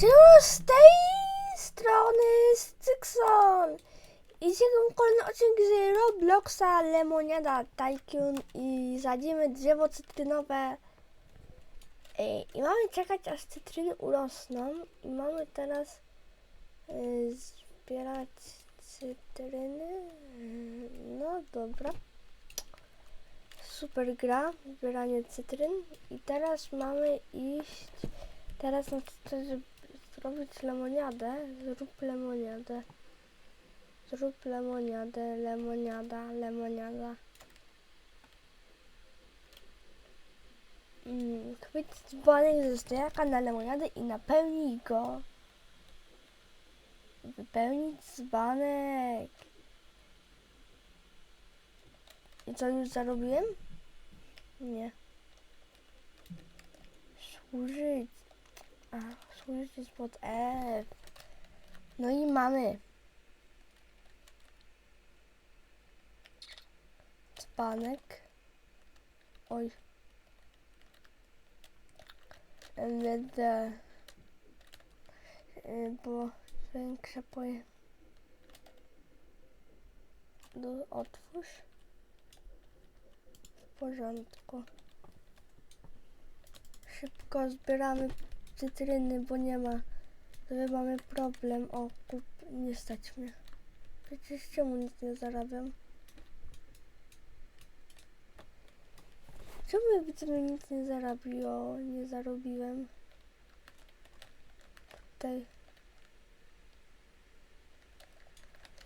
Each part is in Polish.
Czemu z tej strony z Cykson? I dzisiaj kolejny odcinek z Robloxa, Lemoniada Tycoon i zadzimy drzewo cytrynowe. Ej, I mamy czekać aż cytryny urosną i mamy teraz y, zbierać cytryny. No dobra. Super gra, zbieranie cytryn i teraz mamy iść Teraz na to, żeby zrobić lemoniadę, zrób lemoniadę. Zrób lemoniadę, lemoniada, lemoniada. Mm, chwyć dzbanek ze stojaka na lemoniadę i napełnij go. Wypełnić dzbanek. I co już zarobiłem? Nie. Służyć. Jest pod F. No i mamy. Dzbanek. Oj. Będę. y, Bo większe poje. Do, otwórz. W porządku. Szybko zbieramy cytryny, bo nie ma. Gdyby mamy problem o kup, nie stać mnie. Przecież czemu nic nie zarabiam? Czemu że nic nie zarabiło, nie zarobiłem? Tutaj.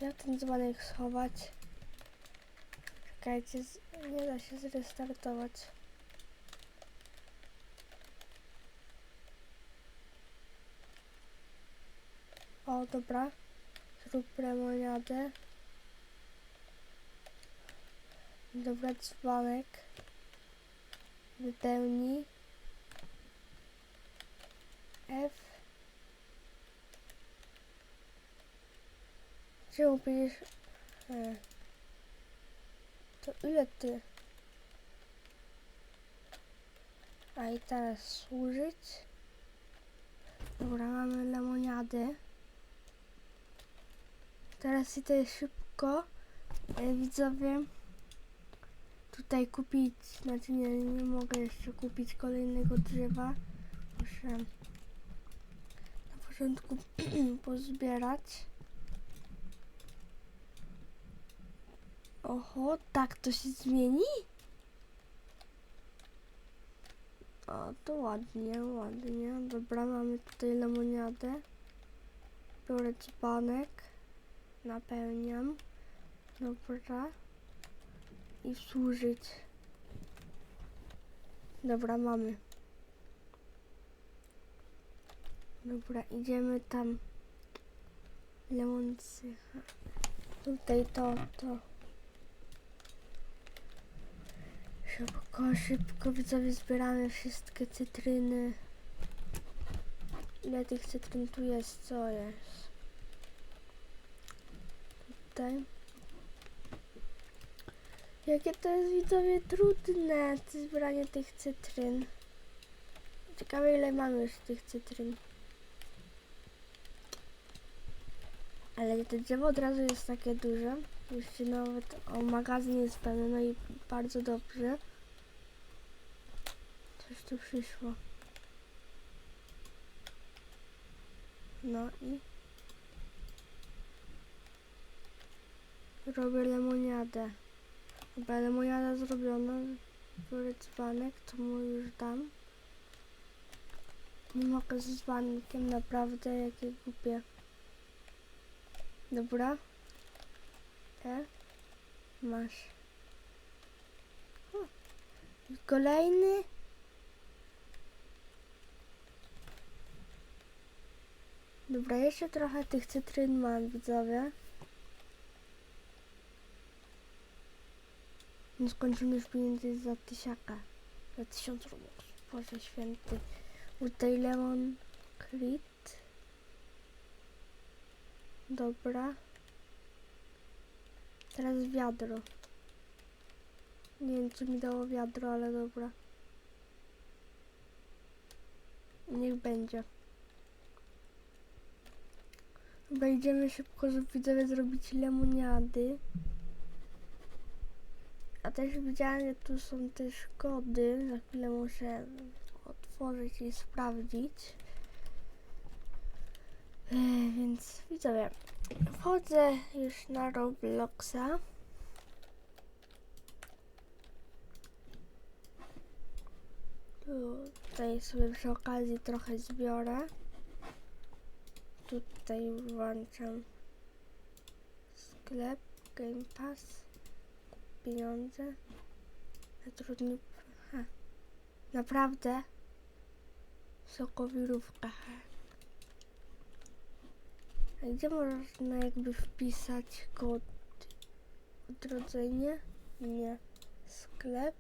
Jak ten dzwonek schować? Czekajcie, nie da się zrestartować. O, dobra. Zrób lemoniadę. Dobra, dzwonek. Wypełnij. F. Czemu. E. To ile ty? A i teraz służyć. Dobra, mamy lemoniadę. Teraz idę szybko, e, widzowie, tutaj kupić, znaczy nie, nie mogę jeszcze kupić kolejnego drzewa. Muszę na początku pozbierać. Oho, tak to się zmieni? O, to ładnie, ładnie. Dobra, mamy tutaj lemoniadę. Biorę dzbanek napełniam. Dobra. I służyć. Dobra, mamy. Dobra, idziemy tam. Lemoncy. Tutaj to, to. Szybko, szybko widzowie zbieramy wszystkie cytryny. Ile tych cytryn tu jest? Co jest? Tutaj. Jakie to jest widzowie trudne, zbieranie tych cytryn. Ciekawe ile mamy już tych cytryn. Ale to drzewo od razu jest takie duże. Już się nawet o magazyn jest pełny, no i bardzo dobrze. Coś tu przyszło. No i robię lemoniadę. Dobra, lemoniada zrobiona. Biorę dzbanek, to mu już dam. Nie mogę z dzbankiem, naprawdę, jakie głupie. Dobra. E. Masz. I kolejny. Dobra, jeszcze trochę tych cytryn mam, widzowie. Nieskończony pieniędzy za tysiaka. Za tysiąc rubów. Boże święty. Tutaj lemon crit. Dobra. Teraz wiadro. Nie wiem, co mi dało wiadro, ale dobra. Niech będzie. Wejdziemy szybko, żeby widzowie zrobić lemoniady. A też widziałem, że tu są też kody. Za chwilę muszę otworzyć i sprawdzić. E, więc widzowie, wchodzę już na Robloxa. Tu- Tutaj sobie przy okazji trochę zbiorę. Tutaj włączam sklep, Game Pass, pieniądze. Zatrudnił. Ha. Naprawdę? Sokowirówka. A gdzie można jakby wpisać kod? Odrodzenie? Nie. Sklep.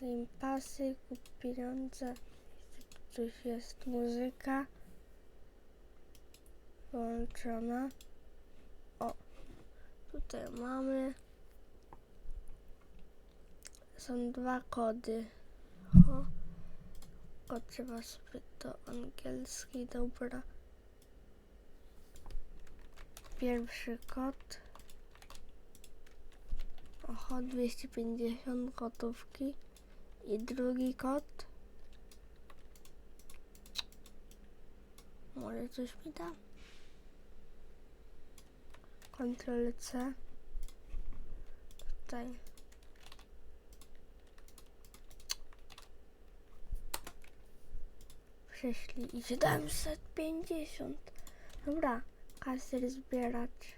Game Passy, kup pieniądze. Coś jest muzyka. Włączona. O, tutaj mamy. Są dwa kody. O, kod trzeba sobie to angielski, dobra. Pierwszy kod. Oho, 250 gotówki. I drugi kod. Może coś mi da? Ctrl C. Tutaj. Przeszli i 750. Dobra, kasy zbieracz.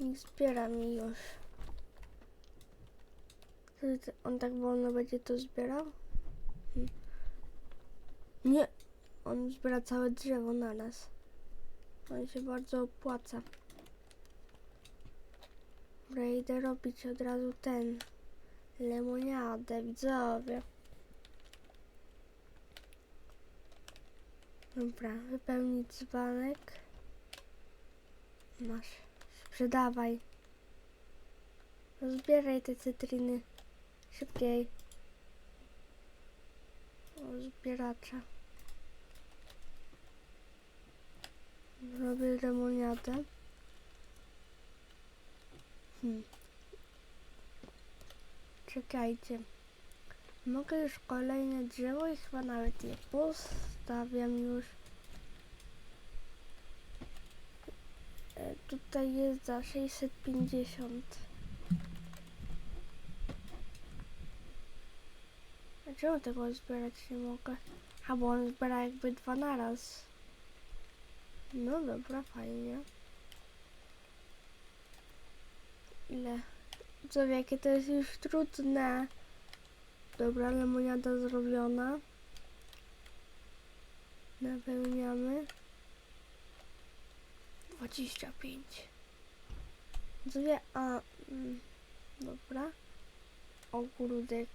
Niech zbiera mi już. On tak wolno będzie to zbierał? Hmm. Nie, on zbiera całe drzewo naraz. On się bardzo opłaca. Dobra, idę robić od razu ten lemoniadę, widzowie. Dobra, wypełnić dzbanek. Masz, sprzedawaj. Zbieraj te cytryny. Szybciej. O, zbieracza. Robię lemoniadę. Hmm. Czekajcie. Mogę już kolejne drzewo i chyba nawet je postawiam już. E, tutaj jest za 650. A czemu tego zbierać nie mogę? A bo on zbiera jakby dwa naraz. No dobra, fajnie. Ile? Co jakie to jest już trudne. Dobra, lemoniada zrobiona. Napełniamy. 25. Co wie? A, mm, dobra. Ogródek.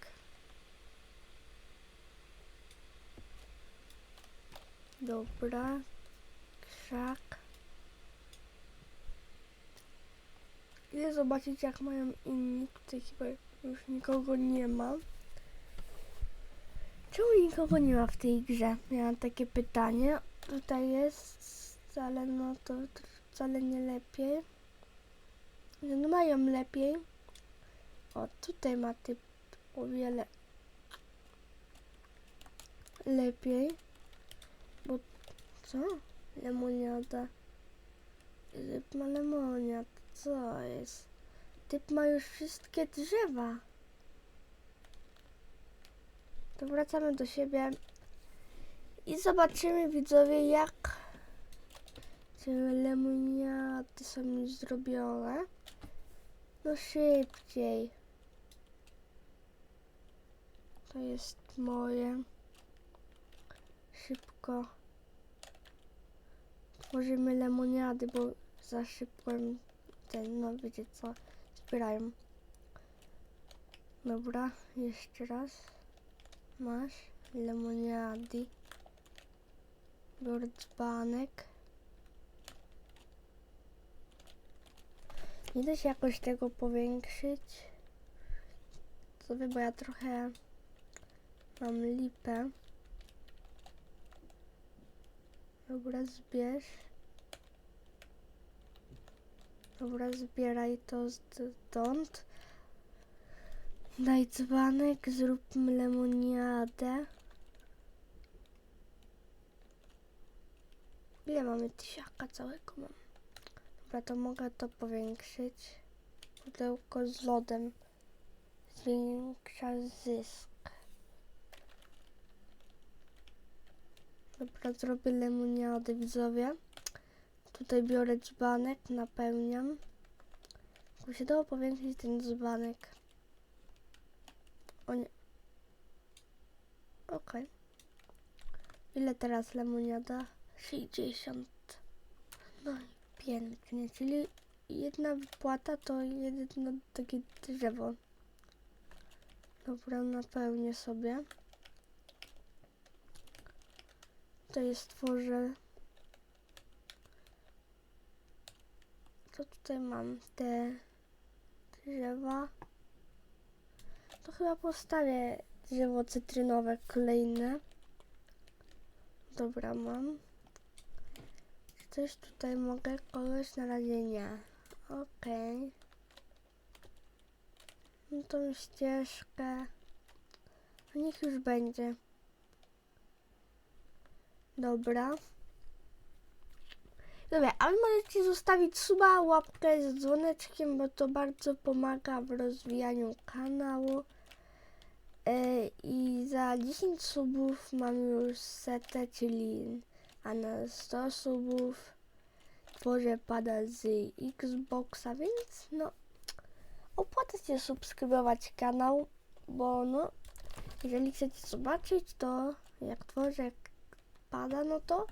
Dobra. Krzak. Idę zobaczyć jak mają inni. Tutaj chyba już nikogo nie ma. Czemu nikogo nie ma w tej grze? Miałam takie pytanie. Tutaj jest wcale no to wcale nie lepiej. No mają lepiej. O, tutaj ma typ o wiele lepiej. Bo co? Lemoniada. Typ ma lemoniad. Co jest? Typ ma już wszystkie drzewa. To wracamy do siebie i zobaczymy widzowie jak te lemoniady są już zrobione. No szybciej. To jest moje. Szybko. Tworzymy lemoniady, bo za szybko im ten, no wiecie co, zbierają. Dobra, jeszcze raz. Masz lemoniady. Dzbanek. Nie da się jakoś tego powiększyć. Sobie, bo ja trochę mam lipę. Dobra, zbierz. Dobra, zbieraj to stąd. Daj dzbanek, zróbmy lemoniadę. Ile mamy tysiaka całego mam? Dobra, to mogę to powiększyć. Pudełko z lodem zwiększa zysk. Dobra, zrobię lemoniadę, widzowie. Tutaj biorę dzbanek, napełniam. Jakby się dało powiększyć ten dzbanek. O nie. Okej. Ile teraz lemoniada? 60. No i pięknie, czyli jedna wypłata to jedno takie drzewo. Dobra, napełnię sobie. Tutaj stworzę. Co tutaj mam? Te drzewa. To chyba postawię drzewo cytrynowe kolejne. Dobra, mam. Czy coś tutaj mogę? Kogoś na razie nie. Okej. No tą ścieżkę. No niech już będzie. Dobra. Dobra, a wy możecie zostawić suba, łapkę z dzwoneczkiem, bo to bardzo pomaga w rozwijaniu kanału. E, I za 10 subów mam już setę, czyli a na 100 subów tworzę pada z Xboxa, więc no opłaca się subskrybować kanał, bo no jeżeli chcecie zobaczyć to jak tworzę pada, no to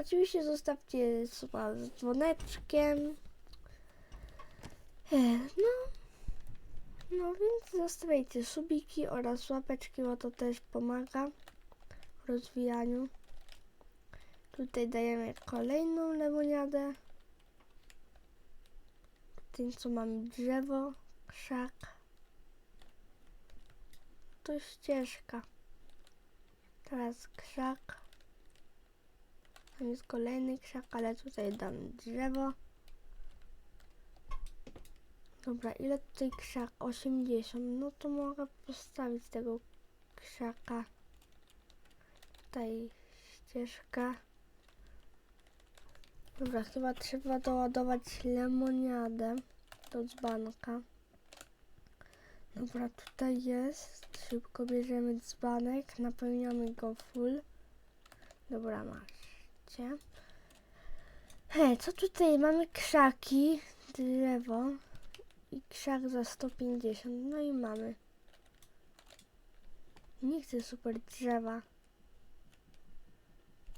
oczywiście zostawcie suba z dzwoneczkiem. E, No, no więc zostawiajcie subiki oraz łapeczki, bo to też pomaga w rozwijaniu. Tutaj dajemy kolejną lemoniadę. Tym co mamy drzewo, krzak. To ścieżka. Teraz krzak. Tam jest kolejny krzak, ale tutaj dam drzewo. Dobra, ile tutaj krzak? 80. No to mogę postawić tego krzaka. Tutaj ścieżka. Dobra, chyba trzeba doładować lemoniadę do dzbanka. Dobra, tutaj jest. Szybko bierzemy dzbanek, napełniamy go full. Dobra, macie. Hej, co tutaj? Mamy krzaki, drzewo i krzak za 150. No i mamy. Nie chcę super drzewa.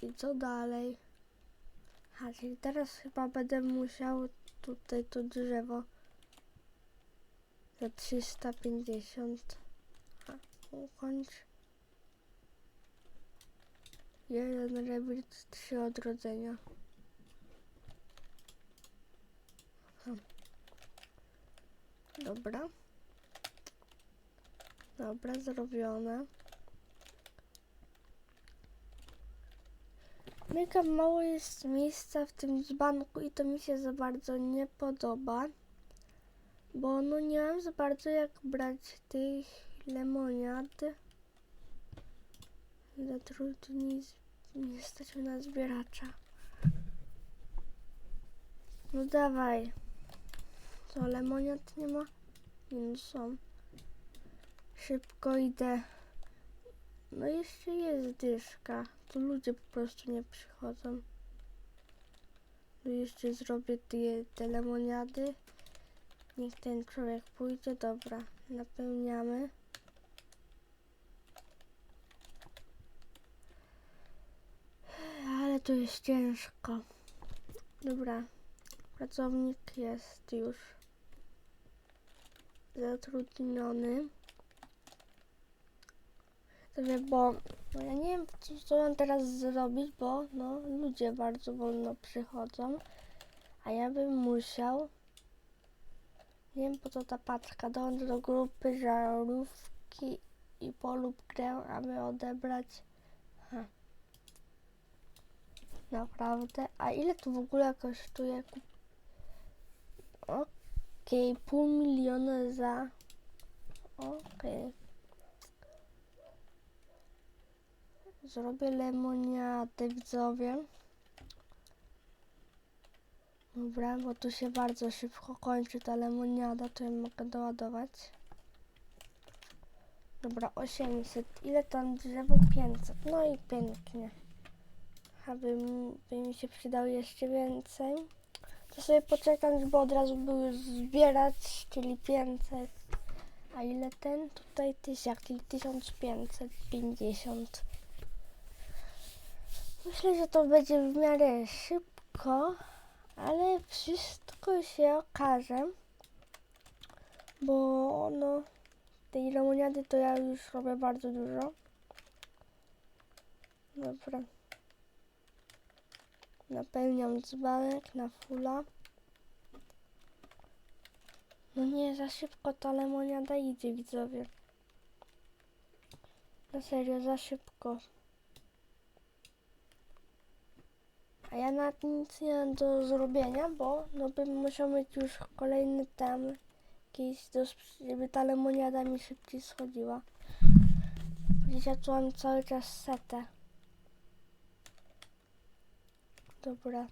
I co dalej? A, czyli teraz chyba będę musiał tutaj to drzewo za 350 A, ukończ. Jeden rewit, trzy odrodzenia. Dobra. Dobra, zrobione. Mega mało jest miejsca w tym dzbanku i to mi się za bardzo nie podoba. Bo no nie mam za bardzo jak brać tych lemoniad. Zatrudnij nie stać na zbieracza. No dawaj. Co, lemoniad nie ma? Nie no są. Szybko idę. No jeszcze jest dyszka. Tu ludzie po prostu nie przychodzą. Tu jeszcze zrobię te, te lemoniady. Niech ten człowiek pójdzie. Dobra, napełniamy. Ale to jest ciężko. Dobra, pracownik jest już zatrudniony. Sobie, bo no ja nie wiem, co, co mam teraz zrobić, bo no, ludzie bardzo wolno przychodzą, a ja bym musiał, nie wiem po co ta paczka, dołącz do grupy żarówki i polub grę, aby odebrać. Ha. Naprawdę? A ile to w ogóle kosztuje? Okej, pół miliona za... Okej. Zrobię lemoniadę, widzowie. Dobra, bo tu się bardzo szybko kończy ta lemoniada, to ją mogę doładować. Dobra, 800. Ile tam drzewo? 500. No i pięknie. Aby by mi się przydało jeszcze więcej. To sobie poczekam, żeby od razu były zbierać, czyli 500. A ile ten? Tutaj 1000, czyli 1550. Myślę, że to będzie w miarę szybko, ale wszystko się okaże. Bo no, tej lemoniady to ja już robię bardzo dużo. Dobra. Napełniam dzbanek na fula. No nie, za szybko ta lemoniada idzie, widzowie. Na serio, za szybko. A ja nawet nic nie mam do zrobienia, bo no bym musiał mieć już kolejny tam jakiś, do, żeby ta lemoniada mi szybciej schodziła. Przecież ja tu mam cały czas setę. Dobra.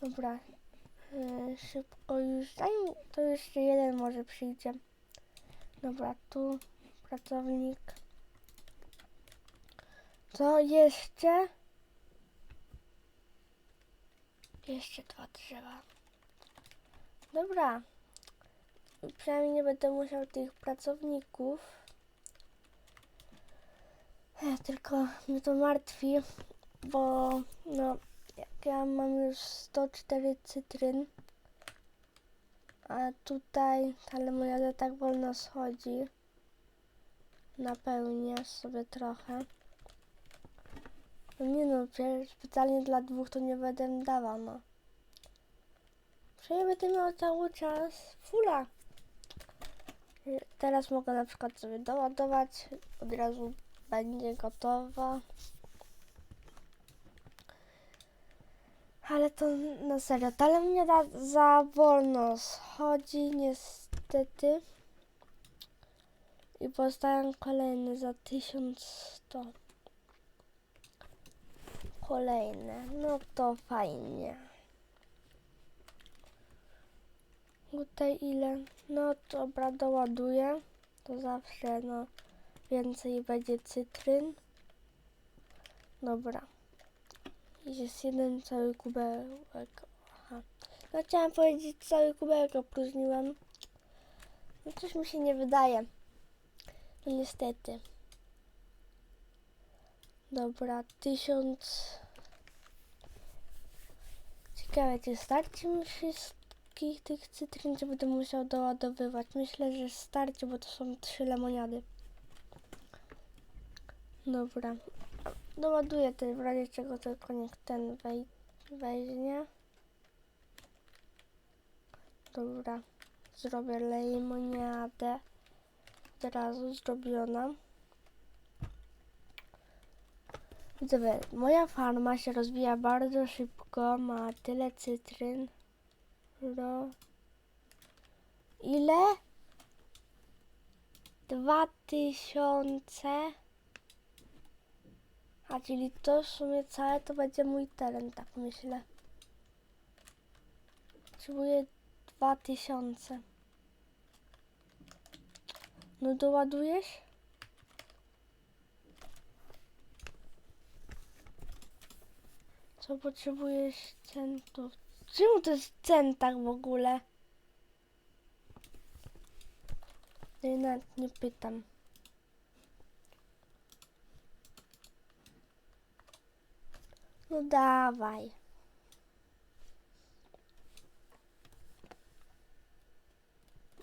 Dobra. Yy, szybko już. Zanim to jeszcze jeden może przyjdzie. Dobra, tu pracownik. Co jeszcze? Jeszcze dwa drzewa. Dobra. Przynajmniej nie będę musiał tych pracowników. Ech, Tylko mnie to martwi, bo no, jak ja mam już 104 cytryn, a tutaj ta lemoniada tak wolno schodzi. Napełnię sobie trochę. No nie no, przecież specjalnie dla dwóch to nie będę dawał, no. Przecież będę miał cały czas fula. Teraz mogę na przykład sobie doładować, od razu będzie gotowa. Ale to na serio, ta lemoniada za wolno schodzi niestety. I postawiam kolejny za 1100. Kolejne, no to fajnie. Tutaj ile? No dobra, doładuję. To zawsze no więcej będzie cytryn. Dobra. Jest jeden cały kubełek. Aha. No chciałam powiedzieć cały kubełek opróżniłem. No coś mi się nie wydaje. No niestety. Dobra, tysiąc. Ciekawe, czy starczy mi wszystkich tych cytryn, czy będę musiał doładowywać? Myślę, że starczy, bo to są trzy lemoniady. Dobra. Doładuję te w razie czego tylko niech ten wej weźmie. Dobra. Zrobię lemoniadę. Od razu zrobiona. Moja farma się rozwija bardzo szybko, ma tyle cytryn. Ro... Ile? Dwa tysiące. A czyli to w sumie całe to będzie mój teren, tak myślę. Potrzebuję dwa tysiące. No doładujesz? Co potrzebujesz centów? Czemu to jest w centach w ogóle? Ja nawet nie pytam. No dawaj.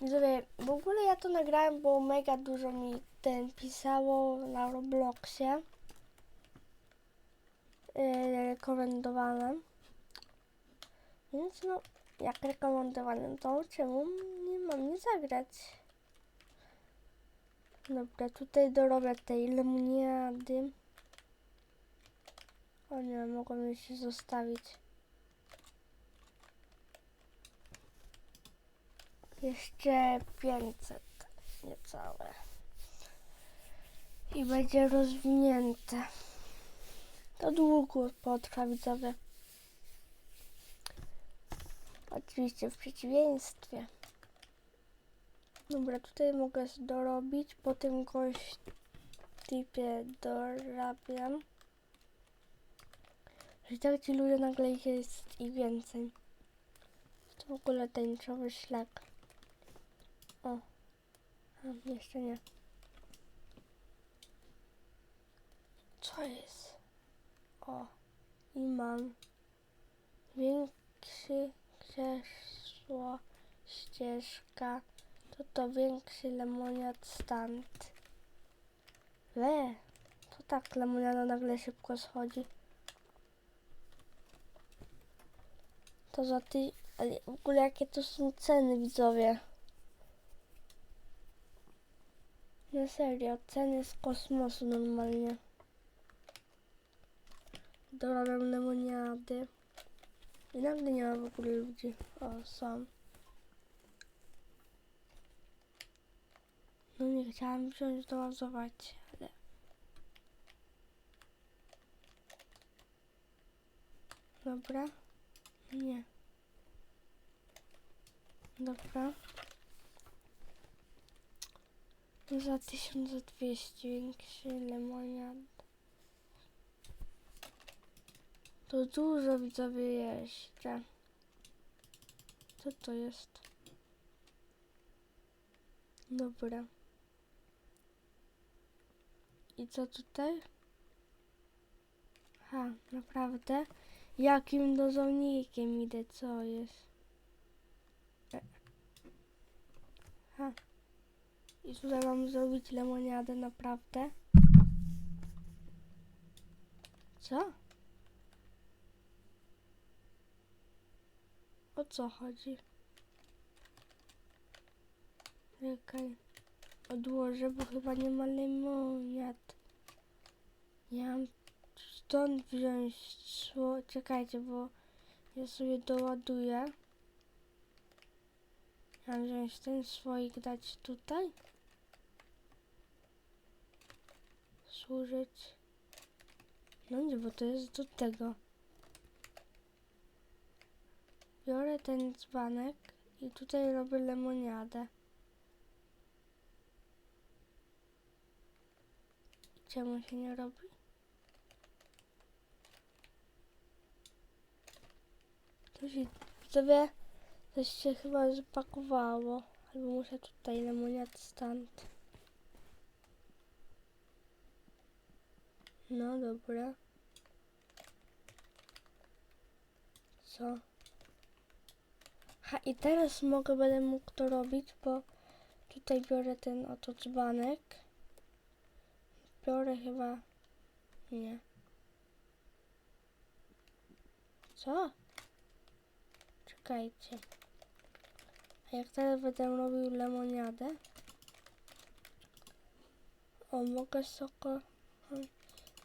Widzowie, w ogóle ja to nagrałem, bo mega dużo mi ten pisało na Robloxie. Yy. Więc no, jak rekomendowane, to czemu nie mam nie zagrać? Dobra, tutaj dorobię tej lemoniady. O nie, mogłem jeszcze zostawić. Jeszcze 500, niecałe. I będzie rozwinięte. To długo potrwa, widzowie. Oczywiście w przeciwieństwie. Dobra, tutaj mogę dorobić, po tym gość typie dorabiam. Że ci ludzie nagle ich jest i więcej. To w ogóle tęczowy szlak. O. A, jeszcze nie. Co jest? O. I mam. Większy krzesło, ścieżka. To to większy lemoniad stand. Le. To tak lemoniada nagle szybko schodzi. To za ty... Ale w ogóle jakie to są ceny, widzowie? Na serio, ceny z kosmosu normalnie. Dorabiam lemoniady. I nagle nie ma w ogóle ludzi. O, są. No nie chciałam wziąć dołazować, ale... Dobra. Nie. Dobra. Za 1200 większy lemoniad. To dużo widzowie jeszcze. Co to jest? Dobra. I co tutaj? Ha, naprawdę? Jakim dozownikiem idę? Co jest? E. Ha. I tutaj mam zrobić lemoniadę, naprawdę? Co? O co chodzi? Czekaj. Odłożę, bo chyba nie ma lemoniad. Ja mam stąd wziąć sło... Czekajcie, bo ja sobie doładuję. Mam wziąć ten słoik, dać tutaj. Służyć. No nie, bo to jest do tego. Biorę ten dzbanek i tutaj robię lemoniadę. Czemu się nie robi? To się, widzowie, coś się chyba zapakowało. Albo muszę tutaj lemoniad stąd. No dobra. Co? Ha, i teraz mogę, będę mógł to robić, bo tutaj biorę ten oto dzbanek. Biorę chyba... Nie. Co? Czekajcie. A jak teraz będę robił lemoniadę? O, mogę soko...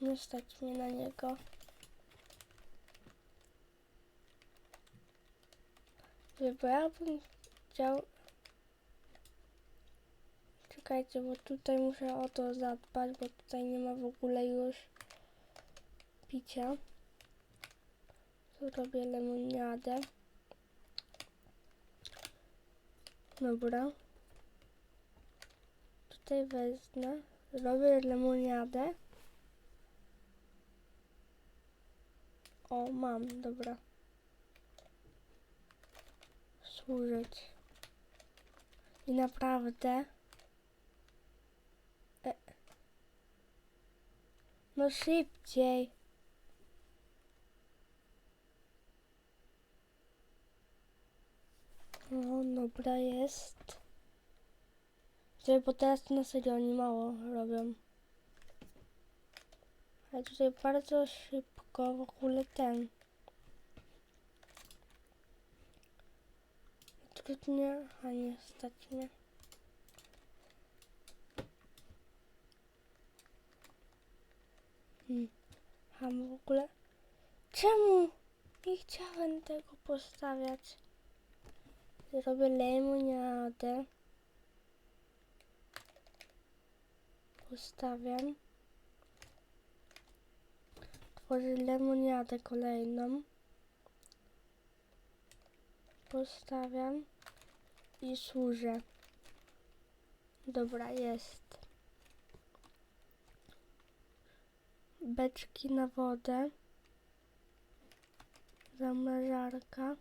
Nie stać mnie na niego. Wie, Bo ja bym chciał... Czekajcie, bo tutaj muszę o to zadbać, bo tutaj nie ma w ogóle już picia. Tu robię lemoniadę. Dobra. Tutaj wezmę. Robię lemoniadę. O, mam, dobra. Służyć. I naprawdę... E. No szybciej. No, dobra jest. Czyli bo teraz na serio oni mało robią. Ale tutaj bardzo szybko w ogóle ten. Trudnie, a nie stać mnie. Hmm. A w ogóle Czemu? Nie chciałem tego postawiać. Zrobię lemoniadę. Postawiam. Tworzę lemoniadę kolejną. Postawiam. I służę. Dobra, jest. Beczki na wodę. Zamrażarka.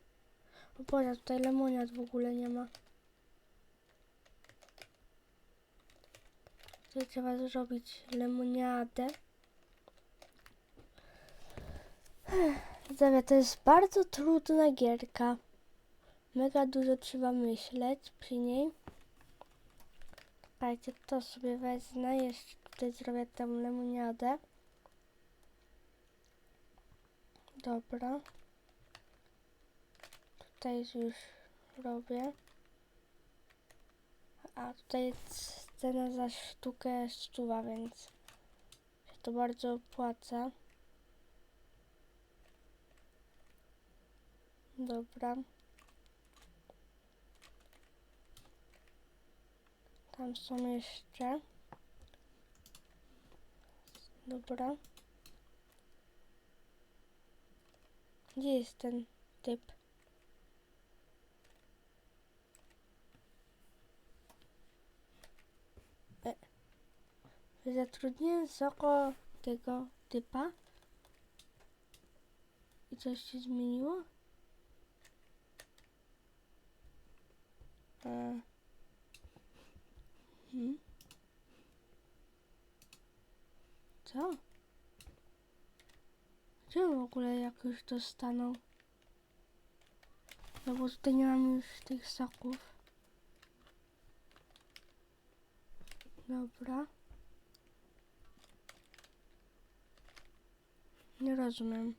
O Boże, tutaj lemoniad w ogóle nie ma. Tutaj trzeba zrobić lemoniadę. Widzowie, to jest bardzo trudna gierka. Mega dużo trzeba myśleć przy niej. Czekajcie, to sobie wezmę. Jeszcze tutaj zrobię tę lemoniadę. Dobra. Tutaj już robię. A tutaj cena za sztukę stuwa, więc się to bardzo opłaca. Dobra. Tam są jeszcze. Dobra. Gdzie jest ten typ? Zatrudniłem soko tego typa. I coś się zmieniło? E. Hmm? Co? Gdzie w ogóle jak już to stanął? No bo tutaj nie mam już tych soków. Dobra. Nie rozumiem.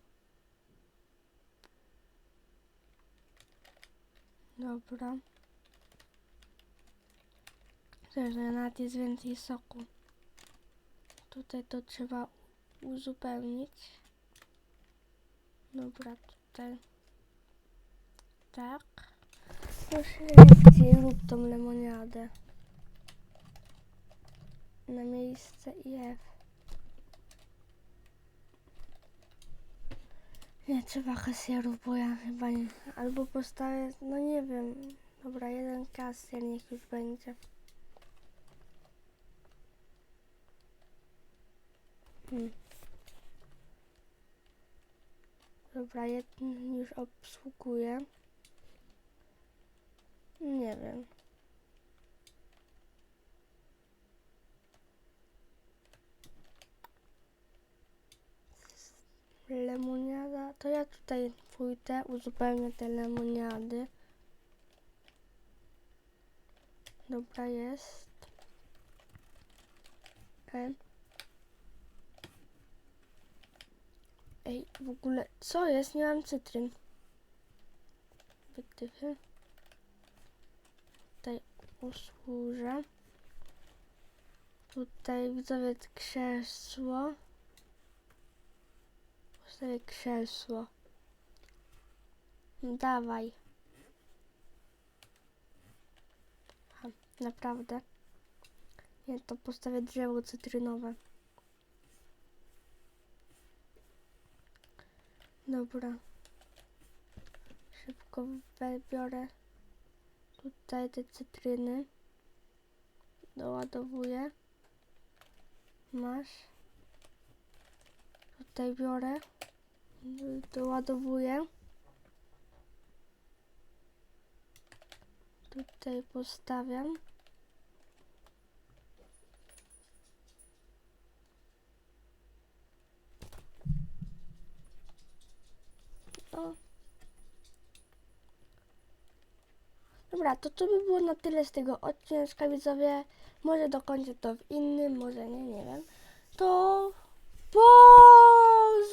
Dobra. Też nawet jest więcej soku. Tutaj to trzeba uzupełnić. Dobra, tutaj. Tak. Proszę szybciej rób tą lemoniadę. Na miejsce F. Nie trzeba kasjerów, bo ja chyba nie. Albo postawię, no nie wiem. Dobra, jeden kasjer niech już będzie. Hmm. Dobra, jeden już obsługuje. Nie wiem. Lemoniada. To ja tutaj pójdę, uzupełnię te lemoniady. Dobra, jest. Ej, w ogóle, co jest? Nie mam cytryn. Wytyfy. Tutaj usłużę. Tutaj widzowie krzesło. Postawię krzesło. Dawaj. Ha, naprawdę. Nie, to postawię drzewo cytrynowe. Dobra. Szybko biorę tutaj te cytryny. Doładowuję. Masz. Tutaj biorę. Doładowuję. Tutaj postawiam. O. Dobra, to to by było na tyle z tego odcinka, widzowie. Może dokończę to w innym, może nie, nie wiem. To... Po... was